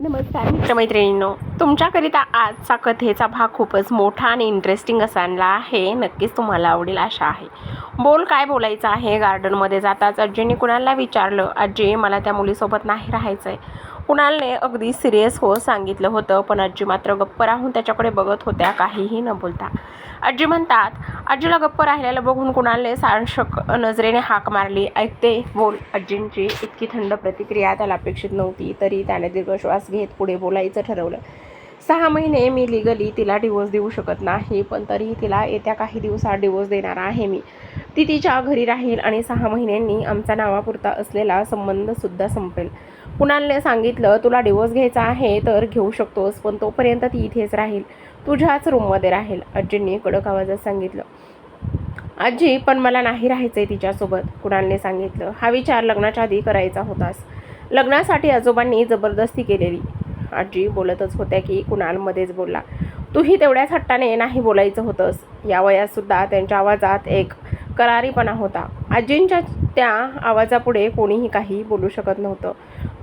नमस्कार. मित्रमैत्रिणींनो तुमच्याकरिता आजचा कथेचा भाग खूपच मोठा आणि इंटरेस्टिंग असा आणला आहे. नक्कीच तुम्हाला आवडेल आशा आहे. बोल काय बोलायचं आहे? गार्डनमध्ये जाताच आजीने कुणाला विचारलं? आजी मला त्या मुलीसोबत नाही राहायचं आहे कुणालने अगदी सिरियस हो सांगितलं होतं पण आजी मात्र गप्प राहून त्याच्याकडे बघत होत्या काहीही न बोलता. आजी म्हणतात आजीला गप्प राहिलेलं बघून कुणालने सारशक नजरेने हाक मारली. ऐकते बोल. आजींची इतकी थंड प्रतिक्रिया त्याला अपेक्षित नव्हती तरी त्याने दीर्घ श्वास घेत पुढे बोलायचं ठरवलं. सहा महिने मी लिगली तिला डिवोर्स देऊ शकत नाही पण तरीही तिला येत्या काही दिवसात डिवोर्स देणार आहे मी. ती तिच्या घरी राहील आणि सहा महिन्यांनी आमचा नावापुरता असलेला संबंधसुद्धा संपेल. कुणालने सांगितलं तुला डिवोर्स घ्यायचा आहे तर घेऊ शकतोस पण तोपर्यंत ती इथेच राहील. तुझ्याच रूममध्ये राहील. आजींनी कडक आवाजात सांगितलं. आजी पण मला नाही राहायचंय तिच्यासोबत कुणालने सांगितलं. हा विचार लग्नाच्या आधी करायचा होतास. लग्नासाठी आजोबांनी जबरदस्ती केलेली. आजी बोलतच होत्या की कुणालमध्येच बोलला. तूही तेवढ्याच हट्टाने नाही बोलायचं होतंस. या वयातसुद्धा त्यांच्या आवाजात एक करारीपणा होता. आजींच्या त्या आवाजापुढे कोणीही काही बोलू शकत नव्हतं.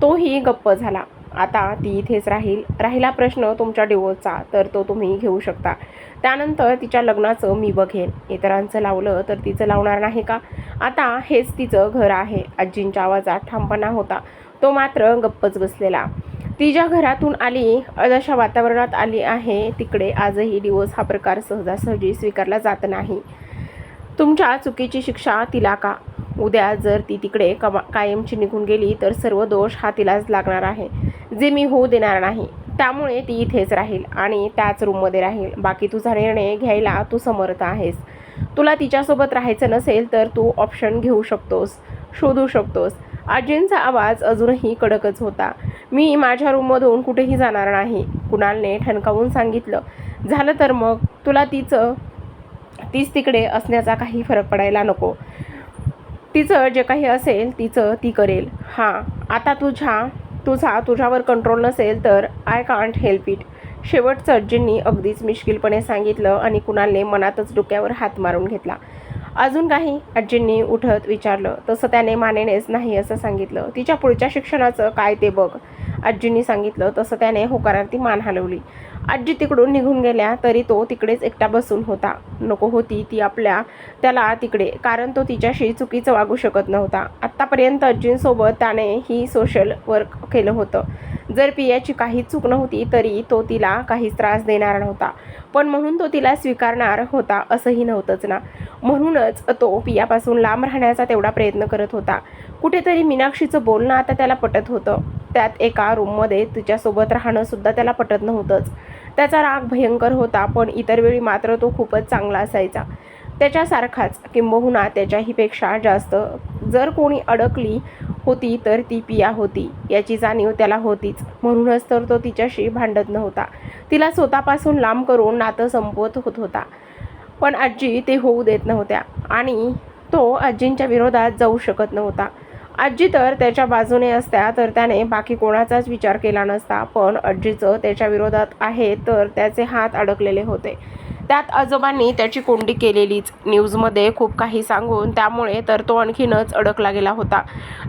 तोही गप्प झाला. आता ती इथेच राहील. राहिला प्रश्न तुमच्या डिवोर्सचा तर तो तुम्ही घेऊ शकता. त्यानंतर तिच्या लग्नाचं मी बघेन. इतरांचं लावलं तर तिचं लावणार नाही का? आता हेच तिचं घर आहे. आजींच्या आवाजात ठामपणा होता. तो मात्र गप्पच बसलेला. ती ज्या घरातून आली अशा वातावरणात आली आहे. तिकडे आजही डिवोर्स हा प्रकार सहजासहजी स्वीकारला जात नाही. तुमच्या चुकीची शिक्षा तिला का? उद्या जर ती तिकडे कमा कायमची निघून गेली तर सर्व दोष हा तिलाच लागणार आहे. जे मी होऊ देणार नाही त्यामुळे ती इथेच राहील आणि त्याच रूममध्ये राहील. बाकी तुझा निर्णय घ्यायला तू समर्थ आहेस. तुला तिच्यासोबत राहायचं नसेल तर तू ऑप्शन घेऊ शकतोस शोधू शकतोस. आजींचा आवाज अजूनही कडकच होता. मी माझ्या रूममधून कुठेही जाणार नाही. कुणालने ठणकावून सांगितलं. झालं तर मग? तुला तिचं तीच तिकडे असण्याचा काही फरक पडायला नको. तिचं जे काही असेल तिचं ती करेल. हां आता तुझ्या तुझा तुझ्यावर कंट्रोल नसेल तर आय कांट हेल्प इट शेवटचं अज्जींनी अगदीच मिश्किलपणे सांगितलं आणि कुणालने मनातच डोक्यावर हात मारून घेतला. अजून काही आजींनी उठत विचारलं तसं त्याने मानेनेच नाही असं सांगितलं. तिच्या पुढच्या शिक्षणाचं काय ते बघ. आजींनी सांगितलं तसं त्याने होकारार्थी मान हलवली. आजी तिकडून निघून गेल्या तरी तो तिकडेच एकटा बसून होता. नको होती ती आपल्या त्याला तिकडे. कारण तो तिच्याशी चुकीचं वागू शकत नव्हता. आत्तापर्यंत अज्जींसोबत त्याने ही सोशल वर्क केलं होतं. जर पियाची काहीच चूक नव्हती तरी तो तिला काहीच त्रास देणार नव्हता. पण म्हणून तो तिला स्वीकारणार होता असंही नव्हतंच ना. म्हणूनच तो पियापासून लांब राहण्याचा तेवढा प्रयत्न करत होता. कुठेतरी मीनाक्षीचं बोलणं आता त्याला पटत होतं. त्यात एका रूममध्ये तिच्यासोबत राहणंसुद्धा त्याला पटत नव्हतंच. त्याचा राग भयंकर होता पण इतर वेळी मात्र तो खूपच चांगला असायचा. त्याच्यासारखाच किंबहुना त्याच्याहीपेक्षा जास्त. जर कोणी अडकली होती तर ती पिया होती. याची जाणीव त्याला होतीच. म्हणूनच तर तो तिच्याशी भांडत नव्हता. तिला स्वतःपासून लांब करून नातं संपवत होत होता. पण आजी ते होऊ देत नव्हत्या. आणि तो आजींच्या विरोधात जाऊ शकत नव्हता. आजी तर त्याच्या बाजूने असत्या तर त्याने बाकी कोणाचाच विचार केला नसता. पण आजीचं त्याच्या विरोधात आहे तर त्याचे हात अडकलेले होते. त्यात आजोबांनी त्याची कोंडी केलेलीच. न्यूजमध्ये खूप काही सांगून त्यामुळे तर तो आणखीनच अडकला गेला होता.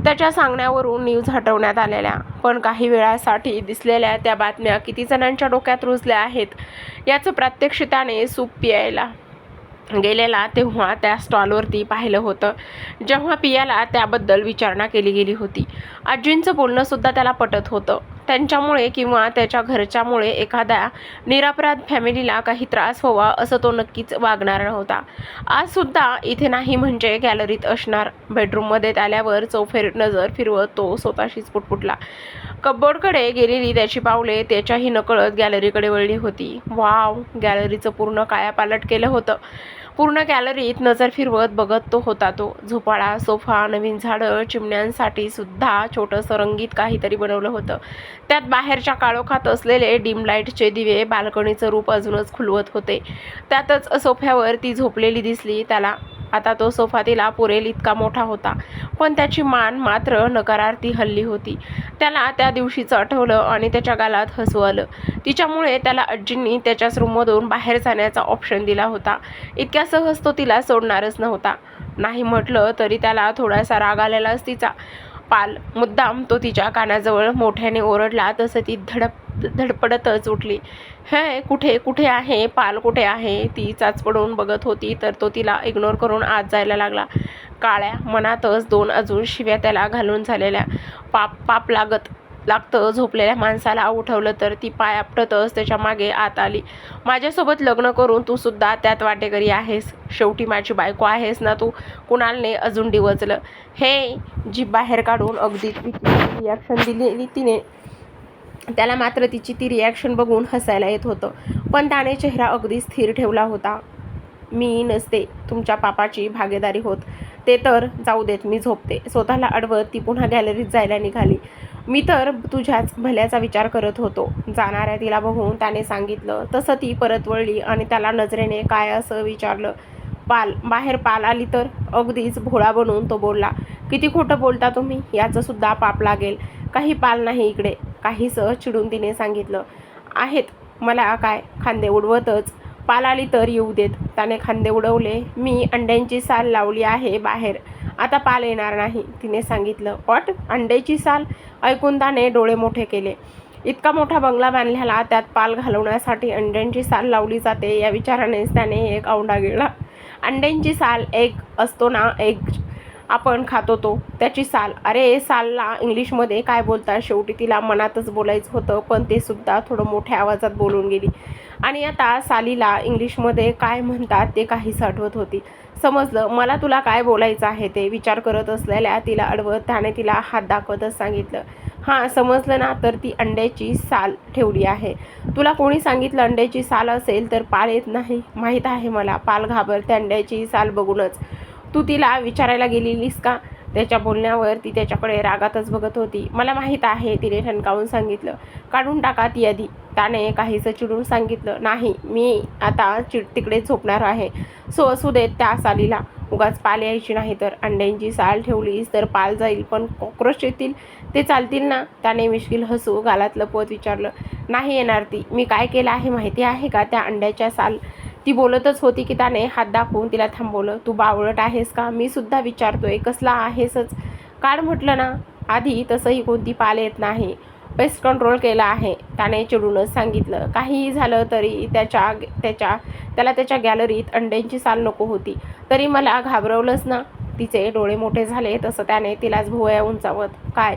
त्याच्या सांगण्यावरून न्यूज हटवण्यात आलेल्या. पण काही वेळासाठी दिसलेल्या त्या बातम्या किती जणांच्या डोक्यात रुजल्या आहेत याचं प्रात्यक्ष त्याने सूप पियायला. गेलेला तेव्हा त्या स्टॉलवरती पाहिलं होतं. जेव्हा पियाला त्याबद्दल विचारणा केली गेली होती. आजींचं बोलणंसुद्धा त्याला पटत होतं. त्यांच्यामुळे किंवा त्याच्या घरच्यामुळे एखाद्या निरापराध फॅमिलीला काही त्रास व्हावा असं तो नक्कीच वागणार नव्हता. आजसुद्धा इथे नाही म्हणजे गॅलरीत असणार. बेडरूममध्ये आल्यावर चौफेर नजर फिरवत तो स्वतःशीच पुटपुटला. कब्बोर्डकडे गेलेली त्याची पावले त्याच्याही नकळत गॅलरीकडे वळली होती. वाव गॅलरीचं पूर्ण कायापालट केलं होतं. पूर्ण गॅलरीत नजर फिरवत बघत तो होता तो. झोपाळा सोफा नवीन झाडं चिमण्यांसाठी सुद्धा छोटंसं रंगीत काहीतरी बनवलं होतं. त्यात बाहेरच्या काळोखात असलेले डिम लाईटचे दिवे बाल्कनीचं रूप अजूनच खुलवत होते. त्यातच सोफ्यावर ती झोपलेली दिसली त्याला. आता तो सोफा तिला पुरेल इतका मोठा होता. पण त्याची मान मात्र नकारार्थी हल्ली होती. त्याला त्या दिवशीचं आठवलं आणि त्याच्या गालात हसू आलं तिच्यामुळे त्याला आजींनी त्याच्याच रूममधून बाहेर जाण्याचा ऑप्शन दिला होता. इतक्या सहज तो तिला सोडणारच नव्हता. नाही म्हटलं तरी त्याला थोडासा राग आलेलाच तिचा पाल मुद्दाम तो तिच्या कानाजवळ मोठ्याने ओरडला तसं ती धडप धडपडतच उठली. हे कुठे कुठे आहे? पाल कुठे आहे? ती चाचपडून बघत होती तर तो तिला इग्नोर करून आत जायला लागला. काळ्या मनातच दोन अजून शिव्या त्याला घालून झालेल्या पाप पाप लागत लागतं. झोपलेल्या माणसाला उठवलं तर ती पाय आपटतच त्याच्यामागे आत आली. माझ्यासोबत लग्न करून तू सुद्धा त्यात वाटेकरी आहेस. शेवटी माझी बायको आहेस ना तू? कुणालने अजून डिवचलं. हे जी बाहेर काढून अगदी रिॲक्शन दिलेली तिने त्याला मात्र तिची ती रिॲक्शन बघून हसायला येत होतं. पण त्याने चेहरा अगदी स्थिर ठेवला होता. मी नसते. तुमच्या पापाची भागीदारी होत. ते तर जाऊ देत मी झोपते. स्वतःला अडवत ती पुन्हा गॅलरीत जायला निघाली. मी तर तुझ्याच भल्याचा विचार करत होतो. जाणाऱ्या तिला बघून त्याने सांगितलं तसं ती परत वळली आणि त्याला नजरेने काय असं विचारलं. पाल बाहेर पाल आली तर? अगदीच भोळा बनून तो बोलला किती खोटं बोलता तुम्ही? याचं सुद्धा पाप लागेल. काही पाल नाही इकडे. काहीसं चिडून तिने सांगितलं आहेत मला काय? खांदे उडवतच. पाल आली तर येऊ देत. त्याने खांदे उडवले मी अंड्यांची साल लावली आहे बाहेर. आता पाल येणार नाही. तिने सांगितलं वॉट अंड्याची साल. ऐकून त्याने डोळे मोठे केले. इतका मोठा बंगला बांधलेला त्यात पाल घालवण्यासाठी अंड्यांची साल लावली जाते या विचारानेच त्याने एक औंडा गिळला. अंड्यांची साल एक असतो ना एक आपण खातो तो. त्याची साल अरे सालला इंग्लिशमध्ये काय बोलतात? शेवटी तिला मनातच बोलायचं होतं पण ते सुद्धा थोडं मोठ्या आवाजात बोलून गेली. आणि आता सालीला इंग्लिशमध्ये काय म्हणतात ते काहीच आठवत होती. समजलं मला तुला काय बोलायचं आहे ते विचार करत असलेल्या तिला अडवत त्याने तिला हात दाखवतच सांगितलं. हां समजलं ना तर ती अंड्याची साल ठेवली आहे. तुला कोणी सांगितलं अंड्याची साल असेल तर पाल येत नाही? माहीत आहे मला पाल घाबरते अंड्याची साल बघूनच. तू तिला विचारायला गेलेलीस का? त्याच्या बोलण्यावर ती त्याच्याकडे रागातच बघत होती. मला माहीत आहे तिने ठणकावून सांगितलं. काढून टाका ती आधी. त्याने काहीसं चिडून सांगितलं नाही मी आता चिड तिकडे झोपणार आहे. सो असू देत त्या सालीला उगाच पाल यायची नाही तर. अंड्यांची साल ठेवलीस तर पाल जाईल पण कॉक्रोच येतील. ते चालतील ना? त्याने मिश्किल हसू गालात लपवत विचारलं. नाही येणार ती. मी काय केलं आहे माहिती आहे का? त्या अंड्याच्या साल ती बोलतच होती की त्याने हात दाखवून तिला थांबवलं. तू बावळट आहेस का? मी सुद्धा विचारतोय. कसला आहेसच? काढ म्हटलं ना. आधी तसंही कोणती पाल येत नाही. पेस्ट कंट्रोल केला आहे. त्याने चिडूनच सांगितलं काहीही झालं तरी त्याच्या त्याच्या त्याला त्याच्या गॅलरीत अंड्यांची साल नको होती. तरी मला घाबरवलंच ना? तिचे डोळे मोठे झाले तसं त्याने तिलाच भुवया उंचावत काय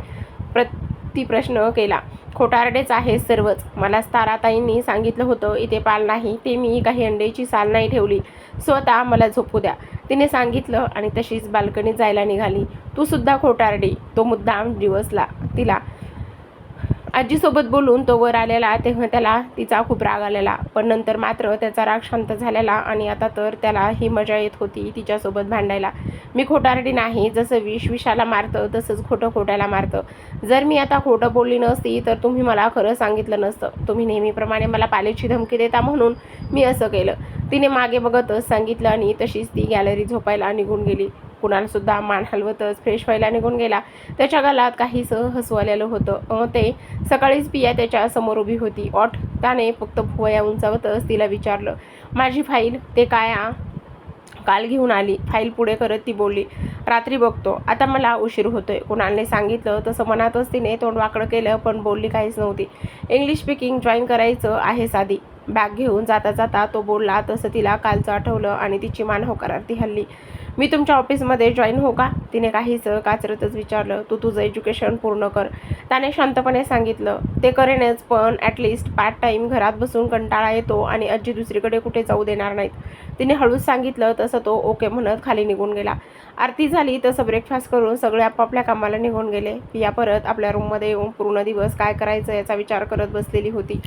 प्रति प्रश्न केला. खोटारडेच आहे सर्वच. मला ताराताईंनी सांगितलं होतं इथे पाल नाही ते मी काही अंड्याची साल नाही ठेवली. स्वतः मला झोपू द्या. तिने सांगितलं आणि तशीच बाल्कनीत जायला निघाली. तू सुद्धा खोटारडी. तो मुद्दाम दिवसला तिला आजीसोबत बोलून तो वर आलेला तेव्हा त्याला तिचा खूप राग आलेला. पण नंतर मात्र त्याचा राग शांत झालेला आणि आता तर त्याला ही मजा येत होती तिच्यासोबत भांडायला. मी खोटारडी नाही जसं विष विषाला मारतं तसंच खोटं खोट्याला मारतं. जर मी आता खोटं बोलली नसती तर तुम्ही मला खरं सांगितलं नसतं. तुम्ही नेहमीप्रमाणे मला पाल्याची धमकी देता म्हणून मी असं केलं. तिने मागे बघतच सांगितलं आणि तशीच ती गॅलरी झोपायला निघून गेली. कुणालसुद्धा मान हलवतच फ्रेश व्हायला निघून गेला. त्याच्या गालात काहीसं हसू आलेलं होतं ते सकाळीच पिया त्याच्यासमोर उभी होती. ऑट त्याने फक्त भुवया उंचावतच तिला विचारलं माझी फाईल ते काय आ? काल घेऊन आली. फाईल पुढे करत ती बोलली रात्री बघतो. आता मला उशीर होतोय. कुणालने सांगितलं तसं मनातच तिने तोंड वाकडं केलं पण बोलली काहीच नव्हती. इंग्लिश स्पीकिंग जॉईन करायचं आहे साधी. बॅग घेऊन जाता जाता तो बोलला तसं तिला कालचं आठवलं आणि तिची मान होकारात ती हल्ली. मी तुमच्या ऑफिसमध्ये जॉईन हो का? तिने काहीच काचरतच विचारलं तू तुझं एज्युकेशन पूर्ण कर. त्याने शांतपणे सांगितलं ते करेनच पण ॲटलिस्ट पार्ट टाईम घरात बसून कंटाळा येतो आणि आजी दुसरीकडे कुठे जाऊ देणार नाहीत. तिने हळूच सांगितलं तसं तो ओके म्हणत खाली निघून गेला. आरती झाली तसं ब्रेकफास्ट करून सगळे आपापल्या कामाला निघून गेले. पिया परत आपल्या रूममध्ये येऊन पूर्ण दिवस काय करायचं याचा विचार करत बसलेली होती.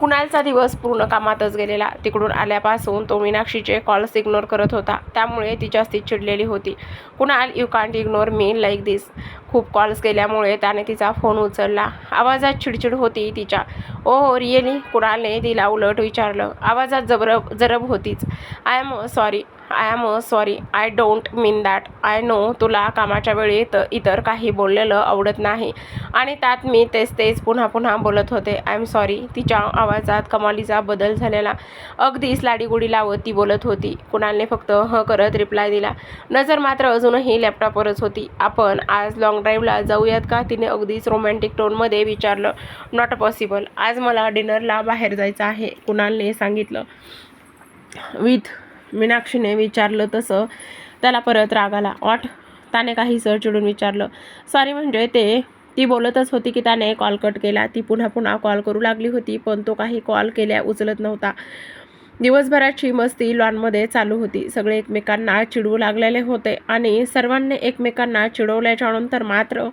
कुणालचा दिवस पूर्ण कामातच गेलेला. तिकडून आल्यापासून तो मीनाक्षीचे कॉल्स इग्नोर करत होता. त्यामुळे ती जास्ती चिडलेली होती. Kunal you can't ignore me like this खूप कॉल्स केल्यामुळे त्याने तिचा फोन उचलला. आवाजात चिडचिड होती तिच्या. ओ रिअली कुणालने तिला उलट विचारलं. आवाजात जबरब जरब होतीच. I I am sorry I am sorry I don't mean that I know तुला कामाच्या वेळी त इतर काही बोललेलं आवडत नाही. आणि त्यात मी तेच तेच पुन्हा पुन्हा बोलत होते. आय एम सॉरी तिच्या आवाजात कमालीचा बदल झालेला. अगदीच लाडीगुडी लावत ती बोलत होती. कुणालने फक्त ह करत रिप्लाय दिला. नजर मात्र अजूनही लॅपटॉपवरच होती. आपण आज लॉंग ड्राईव्हला जाऊयात का? तिने अगदीच रोमॅन्टिक टोनमध्ये विचारलं. नॉट पॉसिबल आज मला डिनरला बाहेर जायचं आहे कुणालने सांगितलं. विथ मीनाक्षीने विचारलं तसं. त्याला परत राग आला. ऑट त्याने काही सर चिडून विचारलं. सॉरी म्हणजे ते ती बोलतच होती की त्याने कॉल कट केला. ती पुन्हा पुन्हा कॉल करू लागली होती पण तो काही कॉल केल्या उचलत नव्हता. दिवसभराची मस्ती लॉनमध्ये चालू होती. सगळे एकमेकांना चिडवू लागलेले होते आणि सर्वांनी एकमेकांना चिडवल्याच्या नंतर मात्र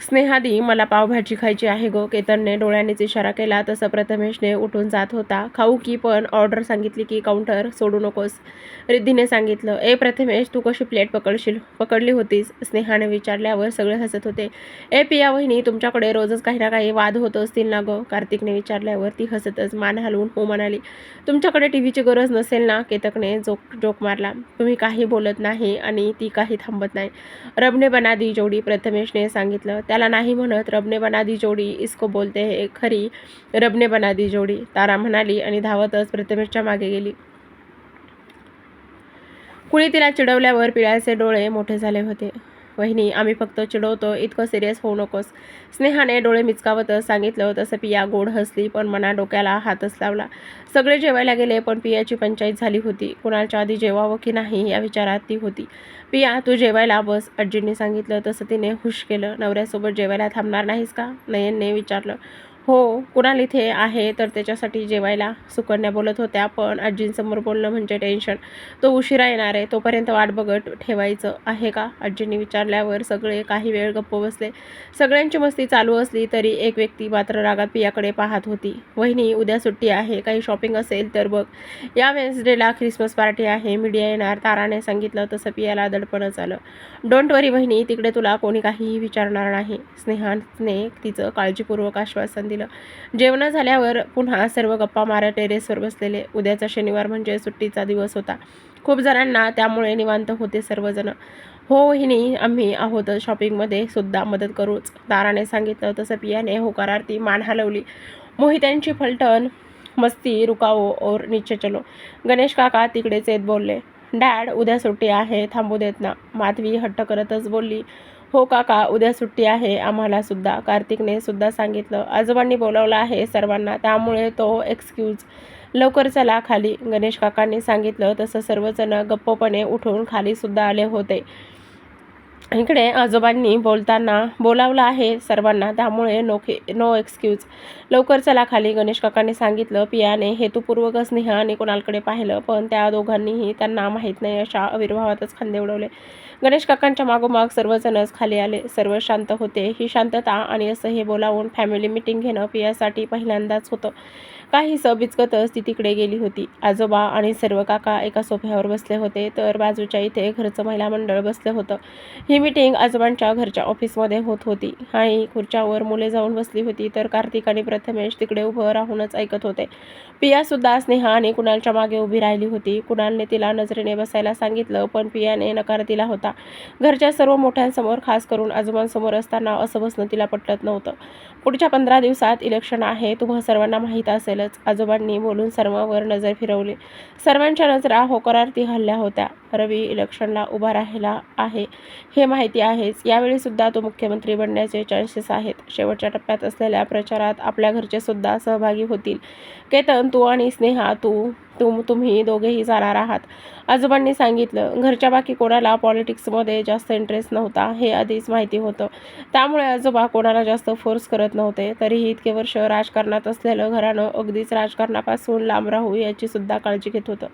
स्नेहादी मला पावभाजी खायची आहे गो. केतनने डोळ्यानेच इशारा केला. तसं प्रथमेशने उठून जात होता. खाऊ की पण ऑर्डर सांगितली की काउंटर सोडू नकोस. रिद्धीने सांगितलं ए प्रथमेश तू कशी प्लेट पकडशील? पकडली होतीस. स्नेहाने विचारल्यावर सगळे हसत होते. ए पिया वहिनी तुमच्याकडे रोजच काही ना काही वाद होत असतील ना गं? कार्तिकने विचारल्यावर ती हसतच मान हलवून हो म्हणाली तुमच्याकडे टी व्हीची गरज नसेल ना? केतकने जोक जोक मारला तुम्ही काही बोलत नाही आणि ती काही थांबत नाही. रबने बना दी जोडी प्रथमेशने सांगितलं त्याला नाही म्हणत रबने बना दी जोडी इसको बोलते हे खरी रबने बना दी जोडी. तारा म्हणाली आणि धावतच प्रथमेशच्या मागे गेली. कुणी तिला चिडवल्यावर पिळ्याचे डोळे मोठे झाले होते. वहिनी आम्ही फक्त चिडवतो इतकं सिरियस होऊ नकोस. स्नेहाने डोळे मिचकावतच सांगितलं तसं पिया गोड हसली पण मना डोक्याला हातच लावला. सगळे जेवायला गेले पण पियाची पंचायत झाली होती. कुणाच्या आधी जेवावं की नाही या विचारात ती होती. पिया तू जेवायला बस आजींनी सांगितलं तसं तिने हुश केलं. नवऱ्यासोबत जेवायला थांबणार नाहीस का? नयनने विचारलं. हो कुणाल इथे आहे तर त्याच्यासाठी जेवायला सुकन्या बोलत होत्या. पण आजींसमोर बोलणं म्हणजे टेन्शन तो उशिरा येणार आहे तोपर्यंत वाट बघत ठेवायचं आहे का? आजींनी विचारल्यावर सगळे काही वेळ गप्प बसले. सगळ्यांची मस्ती चालू असली तरी एक व्यक्ती मात्र रागात पियाकडे पाहत होती. वहिनी उद्या सुट्टी आहे काही शॉपिंग असेल तर बघ. या वेन्सडेला ख्रिसमस पार्टी आहे मीडिया येणार ताराने सांगितलं तसं पियाला दडपणच आलं. डोंट वरी वहिनी तिकडे तुला कोणी काहीही विचारणार नाही. स्नेहाने तिचं काळजीपूर्वक आश्वासन दिलं. जेवण झाल्यावर पुन्हा सर्व गप्पा मारा टेरेसवर बसलेले. उद्याचा शनिवार म्हणजे सुट्टीचा दिवस होता. खूप जणांना त्यामुळे निवांत होते सर्वजण. हो हिनी आम्ही आहोत शॉपिंगमध्ये सुद्धा मदत करूच. ताराने सांगितलं तसं पियाने होकारार्थी मान हलवली. मोहित्यांची फलटण मस्ती रुकावो और नीचे चलो. गणेश काका तिकडेच येत बोलले डॅड उद्या सुट्टी आहे थांबू देत ना. माधवी हट्ट करतच बोलली हो काका उद्या सुट्टी आहे. आम्हाला सुद्धा कार्तिकने सुद्धा सांगितलं. आजोबांनी बोलावलं आहे सर्वांना त्यामुळे तो एक्सक्यूज लवकर चला खाली. गणेश काकांनी सांगितलं तसं सर्वजण गप्पपणे उठून खाली सुद्धा आले होते. इकडे आजोबांनी बोलताना बोलावलं आहे सर्वांना त्यामुळे नो नो एक्सक्यूज लवकर चला खाली गणेश काकांनी सांगितलं पियाने हेतुपूर्वक स्नेह आणि कोणालकडे पाहिलं पण त्या दोघांनीही त्यांना माहीत नाही अशा आविर्भावातच खांदे उडवले. गणेश काकांच्या मागोमाग सर्वजणच खाली आले सर्व शांत होते. ही शांतता आणि असं हे बोलावून फॅमिली मिटिंग घेणं पियासाठी पहिल्यांदाच होतं. काही बिचकतच ती तिकडे गेली होती. आजोबा आणि सर्व काका एका सोफ्यावर बसले होते तर बाजूच्या इथे घरचं महिला मंडळ बसलं होतं. ही मीटिंग आजोबांच्या घरच्या ऑफिसमध्ये होत होती. आणि खुर्च्यावर मुले जाऊन बसली होती तर कार्तिक आणि प्रथमेश तिकडे उभं राहूनच ऐकत होते. पियासुद्धा स्नेहा आणि कुणालच्या मागे उभी राहिली होती. कुणालने तिला नजरेने बसायला सांगितलं पण पियाने नकार दिला होता. घरच्या सर्व मोठ्यांसमोर खास करून आजोबांसमोर असताना असं बसणं तिला पटत नव्हतं. पुढच्या पंधरा दिवसात इलेक्शन आहे. तुम्हा सर्वांना माहीत असेलच. आजोबांनी बोलून सर्वांवर नजर फिरवली. सर्वांच्या नजरा होकरार्थी हल्ल्या होत्या. रवी इलेक्शनला उभा राहिला आहे. हे माहिती आहेच. यावेळी सुद्धा तो मुख्यमंत्री बनण्याचे चान्सेस आहेत. शेवटच्या टप्प्यात असलेल्या प्रचारात आपल्या घरचे सुद्धा सहभागी होतील. केतन तू आणि स्नेहा तू तुम तुम्ही दोघेही जाणार आहात. आजोबांनी सांगितलं घरच्या बाकी कोणाला पॉलिटिक्समध्ये जास्त इंटरेस्ट नव्हता हे आधीच माहिती होतं. त्यामुळे आजोबा कोणाला जास्त फोर्स करत नव्हते. तरीही इतके वर्ष राजकारणात असलेलं घरानं अगदीच राजकारणापासून लांब राहू याची सुद्धा काळजी घेत होतं.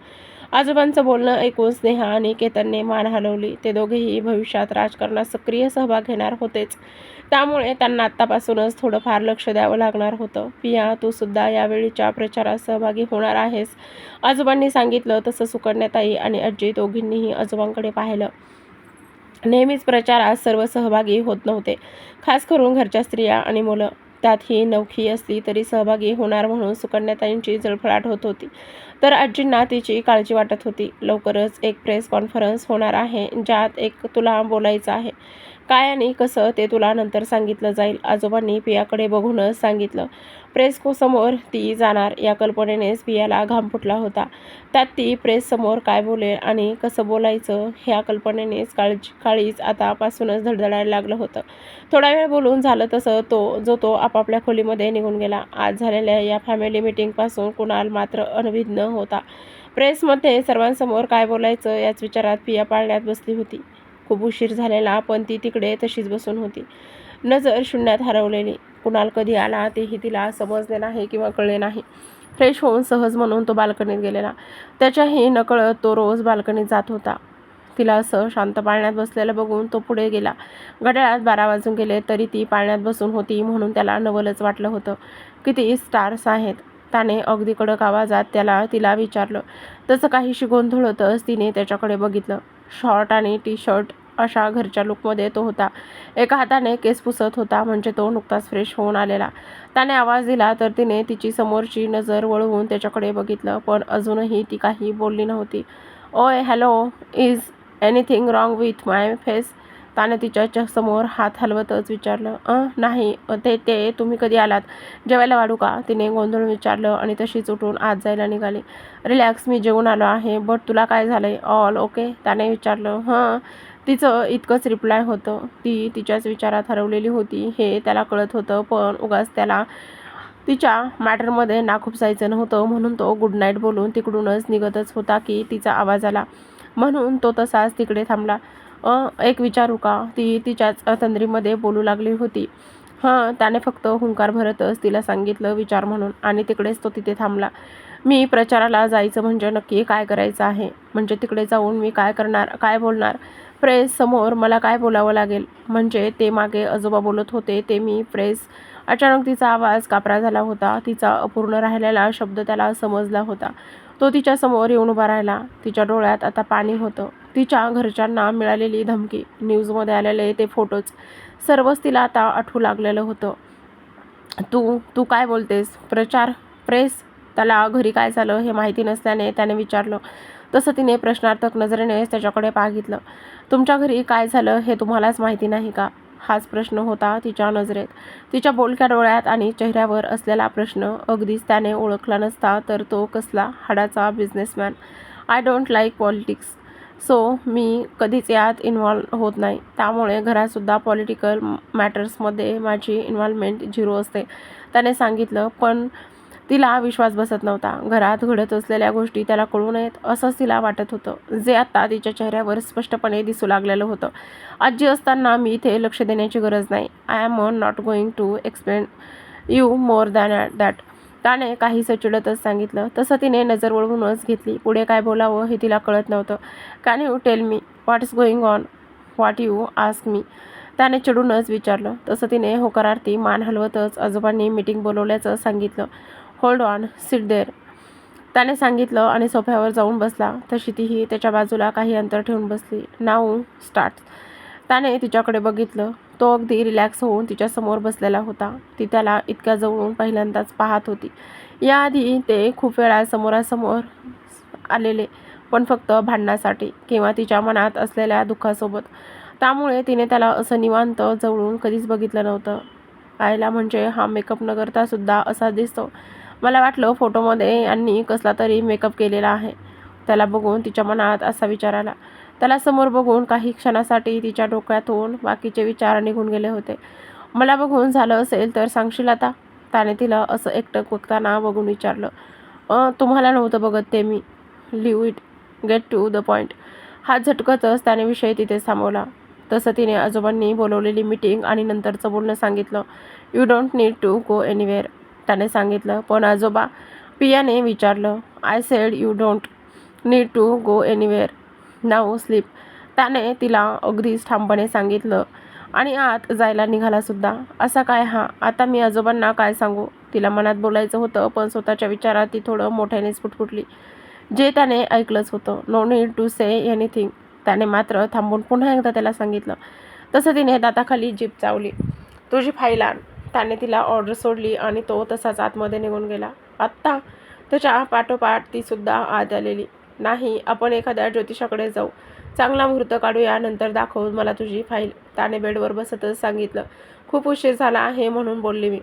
आजोबांचं बोलणं ऐकून स्नेहा आणि केतनने मान हलवली. ते दोघेही भविष्यात राजकारणात सक्रिय सहभाग घेणार होतेच. त्यामुळे त्यांना आत्तापासूनच थोडंफार लक्ष द्यावं लागणार होतं. पिया तू सुद्धा यावेळीच्या प्रचारात सहभागी होणार आहेस. आजोबांनी सांगितलं तसं सुकन्याताई आणि आजी दोघींनीही आजोबांकडे पाहिलं. नेहमीच प्रचारात सर्व सहभागी होत नव्हते. खास करून घरच्या स्त्रिया आणि मुलं. त्यात ही नवखी असली तरी सहभागी होणार म्हणून सुकन्याताईंची जळफळाट होत होती. तर आजींना तिची काळजी वाटत होती. लवकरच एक प्रेस कॉन्फरन्स होणार आहे ज्यात एक तुला बोलायचं आहे. काय आणि कसं ते तुला नंतर सांगितलं जाईल. आजोबांनी पियाकडे बघूनच सांगितलं. प्रेस समोर ती जाणार. या कल्पनेनेच पियाला घाम फुटला होता. त्यात ती प्रेस समोर काय बोलेल आणि कसं बोलायचं ह्या कल्पनेनेच काळजी काळीच आतापासूनच धडधडायला लागलं होतं. थोडा वेळ बोलून झालं तसं तो जो तो आपापल्या खोलीमध्ये निघून गेला. आज झालेल्या या फॅमिली मिटिंगपासून कुणाल मात्र अनभिज्ञ होता. प्रेसमध्ये सर्वांसमोर काय बोलायचं याच विचारात पिया पाळण्यात बसली होती. खूप उशीर झालेला पण ती तिकडे तशीच बसून होती. नजर शून्यात हरवलेली. कुणाल कधी आला तेही तिला समजले नाही किंवा कळले नाही. फ्रेश होऊन सहज म्हणून तो बाल्कनीत गेलेला. त्याच्याही नकळत तो रोज बाल्कनीत जात होता. तिला असं शांत पाळण्यात बसलेलं बघून तो पुढे गेला. घड्याळात बारा वाजून गेले तरी ती पाळण्यात बसून होती म्हणून त्याला नवलच वाटलं होतं. किती स्टार्स आहेत? त्याने अगदी कडक आवाजात त्याला तिला विचारलं. तसं काहीशी गोंधळ होतंच तिने त्याच्याकडे बघितलं. शॉर्ट आणि टी शर्ट अशा घरच्या लुकमध्ये तो होता. एका हाताने केस पुसत होता म्हणजे तो नुकताच फ्रेश होऊन आलेला. त्याने आवाज दिला तर तिने तिची समोरची नजर वळवून त्याच्याकडे बघितलं पण अजूनही ती काही बोलली नव्हती. ओय hello is anything wrong with my face? त्याने तिच्या समोर हात हलवतच विचारलं अ नाही ते ते तुम्ही कधी आलात? जेवायला वाढू का? तिने गोंधळून विचारलं आणि तशीच उठून आत जायला निघाली. रिलॅक्स मी जेवून आलो आहे बट तुला काय झालंय? All okay? त्याने विचारलं. हां. तिचं इतकंच रिप्लाय होतं. ती तिच्याच विचारात हरवलेली होती. हे त्याला कळत होतं पण उगाच त्याला तिच्या मॅटरमध्ये नाखुपसायचं नव्हतं म्हणून तो गुड नाईट बोलून तिकडूनच निघतच होता की तिचा आवाज आला. म्हणून तो तसाच तिकडे थांबला. एक विचारू का? ती तिच्याच तंद्रीमध्ये बोलू लागली होती. हां त्याने फक्त हुंकार भरतच तिला सांगितलं विचार म्हणून आणि तिकडेच तो तिथे थांबला. मी प्रचाराला जायचं म्हणजे नक्की काय करायचं आहे? म्हणजे तिकडे जाऊन मी काय करणार? काय बोलणार? प्रेस समोर मला काय बोलावं लागेल? म्हणजे ते मागे आजोबा बोलत होते ते मी प्रेस. अचानक तिचा आवाज कापरा झाला होता. तिचा अपूर्ण राहिलेला शब्द त्याला समजला होता. तो तिच्यासमोर येऊन उभा राहिला. तिच्या डोळ्यात आता पाणी होतं. तिच्या घरच्यांना मिळालेली धमकी. न्यूजमध्ये आलेले ते फोटोज सर्वच तिला आता आठवू लागलेलं होतं. तू तू काय बोलतेस? प्रचार प्रेस त्याला घरी काय झालं हे माहिती नसल्याने त्याने विचारलं. तसं तिने प्रश्नार्थक नजरेने त्याच्याकडे पाहितलं तुमच्या घरी काय झालं हे तुम्हालाच माहिती नाही का? हाच प्रश्न होता तिच्या नजरेत. तिच्या बोलक्या डोळ्यात आणि चेहऱ्यावर असलेला प्रश्न अगदीच त्याने ओळखला नसता तर तो कसला हाडाचा businessman I don't like politics so मी कधीच यात इन्व्हॉल्व होत नाही. त्यामुळे घरातसुद्धा पॉलिटिकल मॅटर्समध्ये माझी इन्व्हॉल्वमेंट झिरो असते. त्याने सांगितलं पण तिला विश्वास बसत नव्हता. घरात घडत असलेल्या गोष्टी त्याला कळू नयेत असंच तिला वाटत होतं. जे आत्ता तिच्या चेहऱ्यावर स्पष्टपणे दिसू लागलेलं होतं. आजी असताना मी इथे लक्ष देण्याची गरज नाही. I am not going to explain you more than that त्याने काहीसं चिडतच सांगितलं. तसं तिने नजर वळवूनच घेतली. पुढे काय बोलावं हे तिला कळत नव्हतं. Can you tell me what is going on what you ask me त्याने चिडूनच विचारलं. तसं तिने होकारार्थी मान हलवतच आजोबांनी मीटिंग बोलवल्याचं सांगितलं. होल्ड ऑन सिट देर त्याने सांगितलं आणि सोफ्यावर जाऊन बसला. तशी तीही त्याच्या बाजूला काही अंतर ठेवून बसली. नाऊ स्टार्ट त्याने तिच्याकडे बघितलं. तो अगदी रिलॅक्स होऊन तिच्यासमोर बसलेला होता. ती त्याला इतक्या जवळून पहिल्यांदाच पाहत होती. याआधी ते खूप वेळा समोरासमोर आलेले पण फक्त भांडण्यासाठी किंवा तिच्या मनात असलेल्या दुःखासोबत. त्यामुळे तिने त्याला असं निवांत जवळून कधीच बघितलं नव्हतं. पाहायला म्हणजे हा मेकअप न करता सुद्धा असा दिसतो. मला वाटलं फोटोमध्ये यांनी कसला तरी मेकअप केलेला आहे. त्याला बघून तिच्या मनात असा विचार आला. त्याला समोर बघून काही क्षणासाठी तिच्या डोक्यातून बाकीचे विचार निघून गेले होते. मला बघून झालं असेल तर सांगशील आता? त्याने तिला असं एकटक बघताना बघून विचारलं. तुम्हाला नव्हतं बघत ते मी. Leave it. Get to the point हा झटकतच त्याने विषय तिथे थांबवला. तसं तिने आजोबांनी बोलवलेली मीटिंग आणि नंतरचं बोलणं सांगितलं. You don't need to go anywhere त्याने सांगितलं. पण आजोबा पियाने विचारलं. I said you don't need to go anywhere. Now sleep. त्याने तिला अगदीच ठामपणे सांगितलं. आणि आत जायला निघाला सुद्धा. असा काय? हा आता मी आजोबांना काय सांगू? तिला मनात बोलायचं होतं पण स्वतःच्या विचारात ती थोडं मोठ्यानेच फुटफुटली जे त्याने ऐकलंच होतं. No need to say anything त्याने मात्र थांबून पुन्हा एकदा त्याला सांगितलं. तसं तिने दाताखाली जीप चावली. तुझी फाईल आण. त्याने तिला ऑर्डर सोडली आणि तो तसाच आतमध्ये निघून गेला. आत्ता त्याच्या पाठोपाठ ती सुद्धा आत आलेली. नाही आपण एखाद्या ज्योतिषाकडे जाऊ. चांगला मुहूर्त काढूया नंतर दाखव मला तुझी फाईल. ताने बेडवर बसतच सांगितलं. खूप उशीर झाला आहे म्हणून बोलली मी.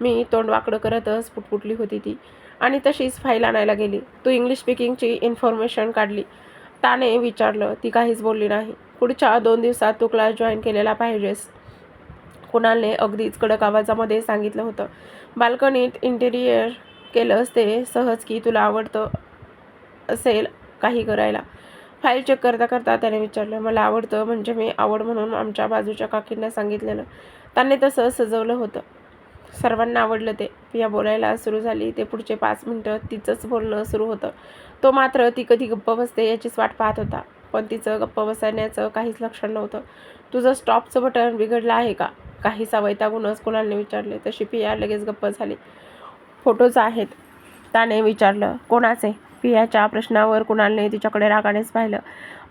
मी तोंड वाकडं करतच पुटपुटली होती ती. आणि तशीच फाईल आणायला गेली. तू इंग्लिश स्पीकिंगची इन्फॉर्मेशन काढली. ताने विचारलं ती काहीच बोलली नाही. पुढच्या दोन दिवसात तू क्लास जॉईन केलेला पाहिजेस. कुणालने अगदीच कडक आवाजामध्ये सांगितलं होतं. बाल्कनीत इंटेरियर केलंस ते सहज की तुला आवडतं असेल काही करायला. फाईल चेक करता करता त्याने विचारलं मला आवडतं म्हणजे मी आवड म्हणून आमच्या बाजूच्या काकींना सांगितलेलं. त्यांनी तसं सजवलं होतं. सर्वांना आवडलं ते. पिया बोलायला सुरू झाली. ते पुढचे पाच मिनटं तिचंच बोलणं सुरू होतं. तो मात्र ती कधी गप्प बसते याचीच वाट पाहत होता. पण तिचं गप्प बसण्याचं काहीच लक्षण नव्हतं. तुझं स्टॉपचं बटन बिघडलं आहे का? काही वैतागूनच कुणाने विचारले. तशी पिया लगेच गप्प झाली. फोटोज आहेत. त्याने विचारलं. कोणाचे? पियाच्या प्रश्नावर कुणालने तिच्याकडे रागानेच पाहिलं.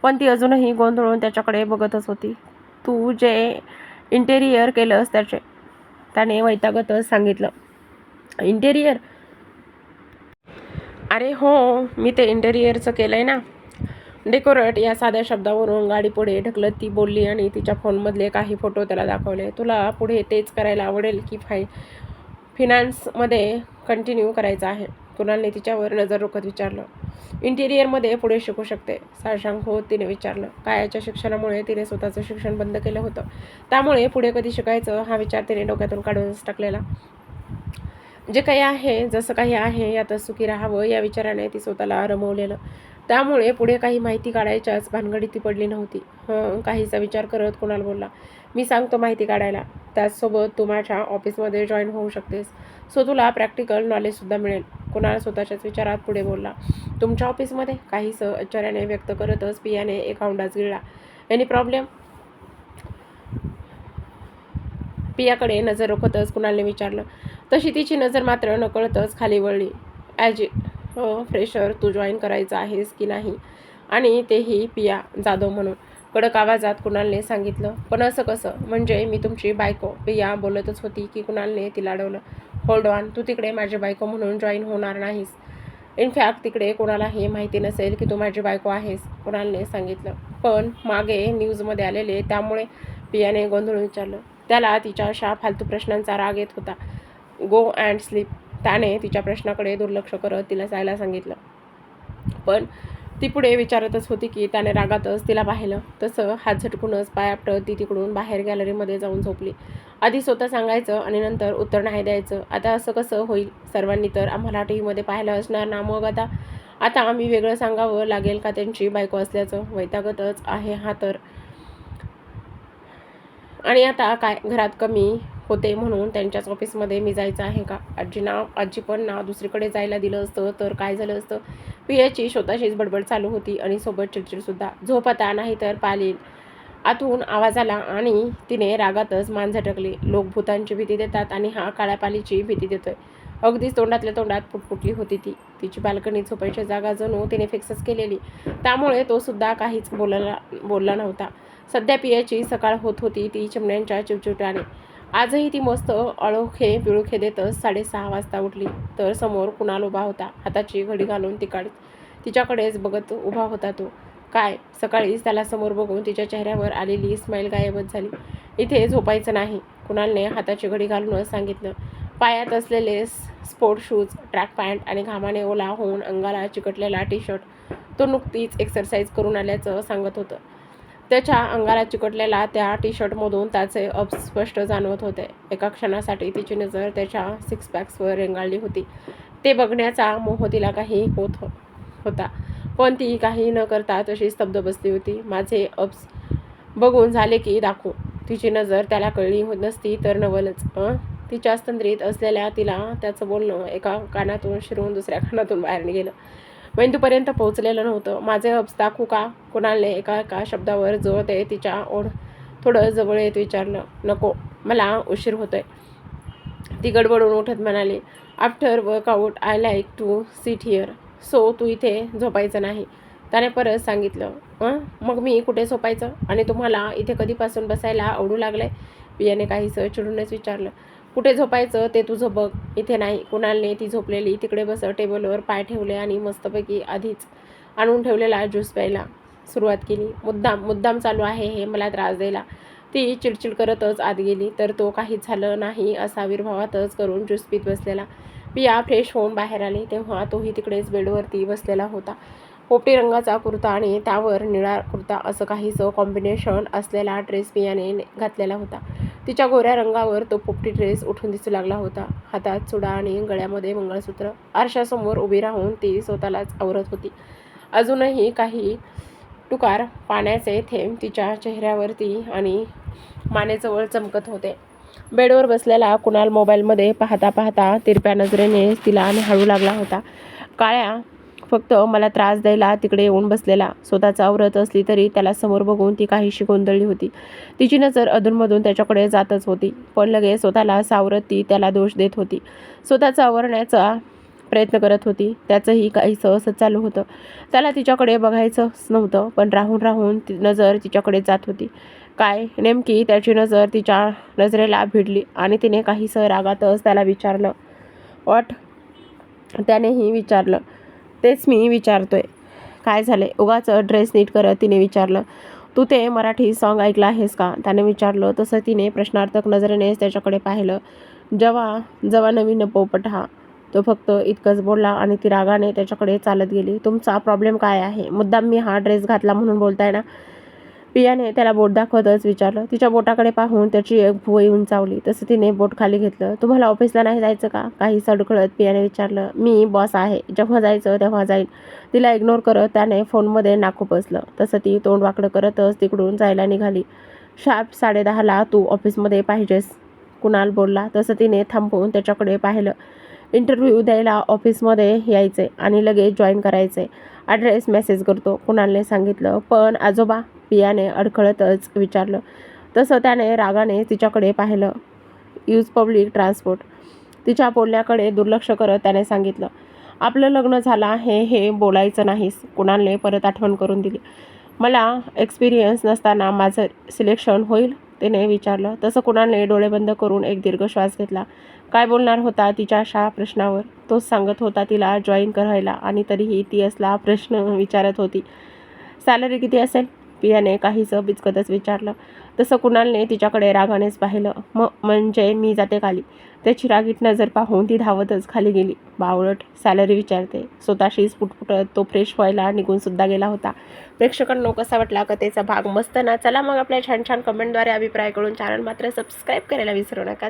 पण ती अजूनही गोंधळून त्याच्याकडे बघतच होती. तू जे इंटेरियर केलंस त्याचे त्याने वैतागतच सांगितलं. इंटेरियर अरे हो मी ते इंटेरियरचं केलं आहे ना. डेकोरेट या साध्या शब्दावरून गाडी पुढे ढकलत ती बोलली आणि तिच्या फोनमधले काही फोटो त्याला दाखवले. तुला पुढे तेच करायला आवडेल की फाय फिनान्समध्ये कंटिन्यू करायचं आहे. कुणालने तिच्यावर नजर रोखत विचारलं. इंटेरियरमध्ये पुढे शिकू शकते साशांक होत तिने विचारलं. कायाच्या शिक्षणामुळे तिने स्वतःचं शिक्षण बंद केलं होतं. त्यामुळे पुढे कधी शिकायचं हा विचार तिने डोक्यातून काढूनच टाकलेला. जे काही आहे जसं काही आहे यातच सुखी राहावं या विचाराने ती स्वतःला रमवलेलं. त्यामुळे पुढे काही माहिती काढायच्याच भानगडीत ती पडली नव्हती. हं काहीचा विचार करत कुणाल बोलला मी सांगतो माहिती काढायला. त्याचसोबत तू माझ्या ऑफिसमध्ये जॉईन होऊ शकतेस. सो तुला प्रॅक्टिकल नॉलेजसुद्धा मिळेल. कुणाल स्वतःच्याच विचारात पुढे बोलला. तुमच्या ऑफिसमध्ये काहीसं आश्चर्याने व्यक्त करतच पियाने एक औंडाच गिळला. एनी प्रॉब्लेम पियाकडे नजर रोखतच कुणालने विचारलं. तशी तिची नजर मात्र नकळतच खाली वळली. ॲज फ्रेशर oh, तू जॉईन करायचं आहेस की नाही? आणि तेही पिया जाधव म्हणून. कडक आवाजात कुणालने सांगितलं पण असं कसं? म्हणजे मी तुमची बायको. पिया बोलतच होती की कुणालने तिला अडवलं. होल्ड ऑन तू तिकडे माझी बायको म्हणून जॉईन होणार नाहीस. इनफॅक्ट तिकडे कोणाला हे माहिती नसेल की तू माझी बायको आहेस कुणालने सांगितलं. पण मागे न्यूजमध्ये आलेले त्यामुळे पियाने गोंधळून विचारलं. त्याला तिच्या अशा फालतू प्रश्नांचा राग येत होता. गो अँड स्लीप त्याने तिच्या प्रश्नाकडे दुर्लक्ष करत तिला जायला सांगितलं. पण ती पुढे विचारतच होती की त्याने रागातच तिला पाहिलं. तसं हात झटकूनच पायापटत ती तिकडून बाहेर गॅलरीमध्ये जाऊन झोपली. आधी स्वतः सांगायचं आणि नंतर उत्तर नाही द्यायचं. आता असं कसं होईल? सर्वांनी तर आम्हाला टी व्हीमध्ये पाहिलं असणार ना मग आता? आता आम्ही वेगळं सांगावं लागेल का त्यांची बायको असल्याचं? वैतागतच आहे हा तर. आणि आता काय? घरात कमी होते म्हणून त्यांच्याच ऑफिसमध्ये मी जायचं आहे का? आजी नाव आजी पण नाव दुसरीकडे जायला दिलं असतं तर काय झालं असतं? पियाची स्वतःशीच बडबड चालू होती आणि सोबत चिडचिडसुद्धा. झोप आता नाही तर पालील आतून आवाज आला आणि तिने रागातच मान झटकली. लोक भूतांची भीती देतात आणि हा काळ्या पालीची भीती देतोय. अगदीच तोंडातल्या तोंडात पुटपुटली होती ती. तिची बाल्कनी झोपायची जागा जणू तिने फिक्सच केलेली. त्यामुळे तो सुद्धा काहीच बोलायला बोलला नव्हता. सध्या पियाची सकाळ होत होती ती चिमण्यांच्या चिवचिवट्याने आजही ती मस्त अळोखे पिळोखे देतच साडेसहा वाजता उठली. तर समोर कुणाल उभा होता. हाताची घडी घालून तिकाड तिच्याकडेच बघत उभा होता तो. काय? सकाळीच त्याला समोर बघून तिच्या चेहऱ्यावर आलेली स्माईल गायबच झाली. इथे झोपायचं नाही. कुणालने हाताची घडी घालूनच सांगितलं. पायात असलेले स्पोर्ट शूज ट्रॅक पॅन्ट आणि घामाने ओला होऊन अंगाला चिकटलेला टी शर्ट तो नुकतीच एक्सरसाइज करून आल्याचं सांगत होतं. त्याच्या अंगाला चिकटलेला त्या टी शर्टमधून त्याचे अप्स स्पष्ट जाणवत होते. एका क्षणासाठी तिची नजर त्याच्या सिक्स पॅक्सवर रेंगाळली होती. ते बघण्याचा मोह तिला काही होत हो- होता. पण ती काही न करता तशी स्तब्ध बसली होती. माझे अप्स बघून झाले की दाखवू. तिची नजर त्याला कळली होत नसती तर नवलच तिच्या स्तंद्रीत असलेल्या तिला त्याचं बोलणं एका कानातून शिरून दुसऱ्या कानातून बाहेर गेलं मेंदूपर्यंत पोहोचलेलं नव्हतं माझे हब्स दाखवू का? कुणालने एका एका शब्दावर जोर देत तिच्या ओढ? थोडं जवळ येत विचारलं नको मला उशीर होतोय. ती गडबडून उठत म्हणाली after workout I like to sit here so तू इथे झोपायचं नाही. त्याने परत सांगितलं अं? मग मी कुठे झोपायचं? आणि तुम्हाला इथे कधीपासून बसायला आवडू लागलंय? पियाने काहीसं चिडूनच विचारलं कुठे झोपायचं ते तुझं बघ. इथे नाही कुणालने ती झोपलेली. तिकडे बस टेबलवर पाय ठेवले आणि मस्तपैकी आधीच आणून ठेवलेला ज्यूस प्यायला सुरुवात केली. मुद्दाम मुद्दाम चालू आहे हे मला त्रास द्यायला. ती चिडचिड करतच आत गेली तर तो काहीच झालं नाही असा आविर्भावातच करून ज्यूस पीत बसलेला. पिया फ्रेश होऊन बाहेर आली तेव्हा तोही तिकडेच बेडवरती बसलेला होता. पोपटी रंगाचा कुर्ता आणि त्यावर निळा कुर्ता असं काहीसं कॉम्बिनेशन असलेला ड्रेस पियाने घातलेला होता. तिच्या गोऱ्या रंगावर तो पोपटी ड्रेस उठून दिसू लागला होता. हातात चुडा आणि गळ्यामध्ये मंगळसूत्र. आरशासमोर उभी राहून ती स्वतःलाच आवरत होती. अजूनही काही टुकार पाण्याचे थेंब तिच्या चेहऱ्यावरती आणि मानेजवळ चमकत होते. बेडवर बसलेला कुणाल मोबाईलमध्ये पाहता पाहता तिरप्या नजरेने तिला निहाळू लागला होता. काळ्या फक्त मला त्रास द्यायला तिकडे येऊन बसलेला. स्वतःच आवरत असली तरी त्याला समोर बघून ती काहीशी गोंधळली होती. तिची नजर अधूनमधून त्याच्याकडे जातच होती. पण लगेच स्वतःला सावरत ती त्याला दोष देत होती. स्वतःचं आवरण्याचा प्रयत्न करत होती. त्याचंही काही सहसच चालू होतं. त्याला तिच्याकडे बघायचंच नव्हतं पण राहून राहून ती नजर तिच्याकडे जात होती. काय नेमकी त्याची नजर तिच्या नजरेला भिडली आणि तिने काहीसं रागातच त्याला विचारलं. वाट? त्यानेही विचारलं. तेच मी विचारतोय. काय झाले उगाच ड्रेस नीट करत तिने विचारलं तू ते मराठी सॉन्ग ऐकलं आहेस का? त्याने विचारलं तसं तिने प्रश्नार्थक नजरेनेच त्याच्याकडे पाहिलं. जेव्हा जेव्हा नवीन पोपट हा तो फक्त इतकंच बोलला आणि ती रागाने त्याच्याकडे चालत गेली. तुमचा प्रॉब्लेम काय आहे? मुद्दाम मी हा ड्रेस घातला म्हणून बोलताय ना? पियाने त्याला बोट दाखवतच विचारलं. तिच्या बोटाकडे पाहून त्याची एक भुवई उंचावली. तसं तिने बोट खाली घेतलं. तुम्हाला ऑफिसला नाही जायचं का? काही सडखळत पियाने विचारलं. मी बॉस आहे. जेव्हा जायचं तेव्हा जाईल. तिला इग्नोर करत त्याने फोनमध्ये नाकू बसलं तसं ती तोंड वाकडं करतच तिकडून जायला निघाली. शार्प साडेदहाला तू ऑफिसमध्ये पाहिजेस कुणाल बोलला. तसं तिने थांबवून त्याच्याकडे पाहिलं. इंटरव्ह्यू द्यायला ऑफिसमध्ये यायचे आणि लगेच जॉईन करायचे. ॲड्रेस मेसेज करतो कुणालने सांगितलं. पण आजोबा पियाने अडखळतच विचारलं. तसं त्याने रागाने तिच्याकडे पाहिलं. Use public transport. तिच्या बोलण्याकडे दुर्लक्ष करत त्याने सांगितलं आपलं लग्न झालं आहे हे बोलायचं नाहीस. कुणालने परत आठवण करून दिली. मला एक्सपिरियन्स नसताना माझं सिलेक्शन होईल तिने विचारलं. तसं कुणालने डोळे बंद करून एक दीर्घ श्वास घेतला. काय बोलणार होता तिच्या अशा प्रश्नावर? तोच सांगत होता तिला जॉईन करायला आणि तरीही ती असला प्रश्न विचारत होती. सॅलरी किती असेल? पियाने काहीचं बिचकतच विचारलं. तसं कुणालने तिच्याकडे रागानेच पाहिलं. मग म्हणजे मी जाते खाली. त्याची रागीट नजर पाहून ती धावतच खाली गेली. बावळट सॅलरी विचारते. स्वतःशीच पुटपुटत तो फ्रेश व्हायला निघून सुद्धा गेला होता. प्रेक्षकांनो कसा वाटला कथेचा भाग? मस्त ना? चला मग आपल्या छान छान कमेंटद्वारे अभिप्राय करून चॅनल मात्र सबस्क्राईब करायला विसरू नका.